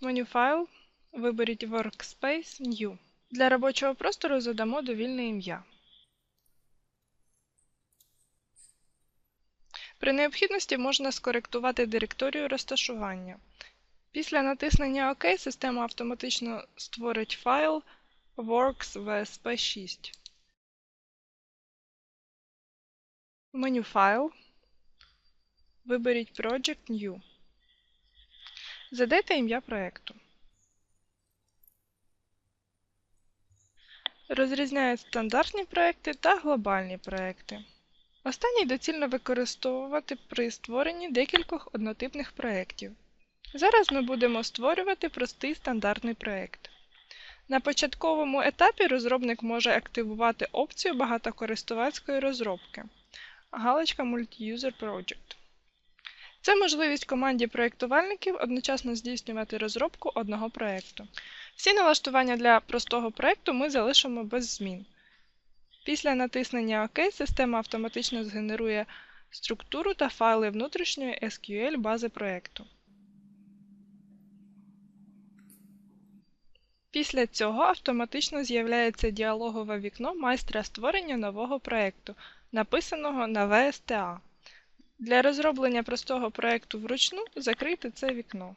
Меню Файл, виберіть Workspace New. Для робочого простору задамо довільне ім'я. При необхідності можна скоректувати директорію розташування. Після натиснення ОК система автоматично створить файл works.vsp6. В меню Файл виберіть Project New. Задайте ім'я проекту. Розрізняють стандартні проекти та глобальні проекти. Останній доцільно використовувати при створенні декількох однотипних проєктів. Зараз ми будемо створювати простий стандартний проєкт. На початковому етапі розробник може активувати опцію багатокористувацької розробки галочка Multi-User Project. Це можливість команді проєктувальників одночасно здійснювати розробку одного проєкту. Всі налаштування для простого проєкту ми залишимо без змін. Після натиснення ОК система автоматично згенерує структуру та файли внутрішньої SQL бази проєкту. Після цього автоматично з'являється діалогове вікно майстра створення нового проєкту, написаного на VSTA. Для розроблення простого проєкту вручну закрийте це вікно.